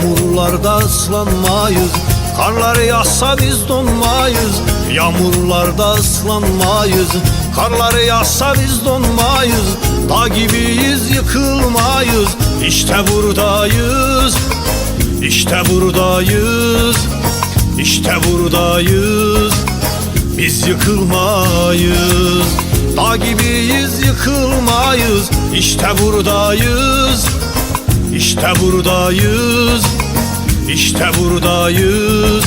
Yağmurlarda ıslanmayız Karlar yağsa biz donmayız. Yağmurlarda ıslanmayız Karlar yağsa biz donmayız. Dağ gibiyiz yıkılmayız İşte buradayız. İşte buradayız İşte buradayız. Biz yıkılmayız Dağ gibiyiz yıkılmayız. İşte buradayız İşte buradayız İşte buradayız.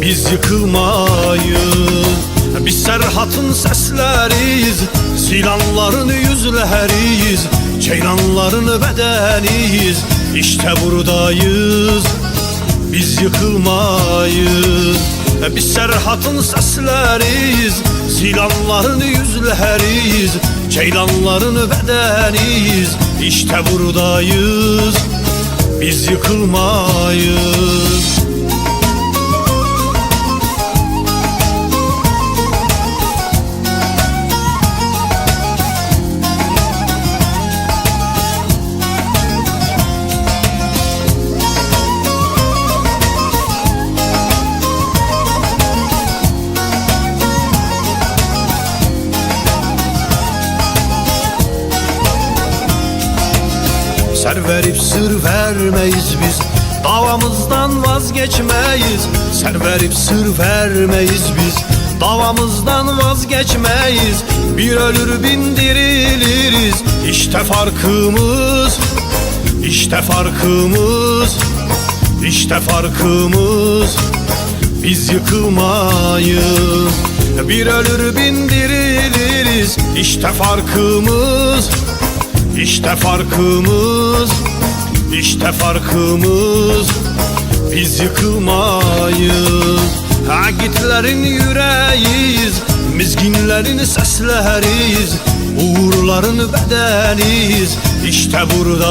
Biz yıkılmayız Biz Serhat'ın sesleriyiz. Zilanların yüzleriyiz Ceylanların bedeniyiz. İşte buradayız Biz yıkılmayız Biz Serhat'ın sesleriyiz Zilanların yüzleriyiz Ceylanların bedeniyiz. İşte buradayız Biz yıkılmayız Ser verip sır vermeyiz biz. Davamızdan vazgeçmeyiz. Ser verip sır vermeyiz biz. Davamızdan vazgeçmeyiz. Bir ölür bin diriliriz. İşte farkımız. İşte farkımız. İşte farkımız. Biz yıkılmayız. Bir ölür bin diriliriz. İşte farkımız işte farkımız, işte farkımız. Biz yıkılmayız. Agitlerin yüreğiyiz. Mizginlerin sesleriyiz. Uğurların bedeniyiz. İşte burada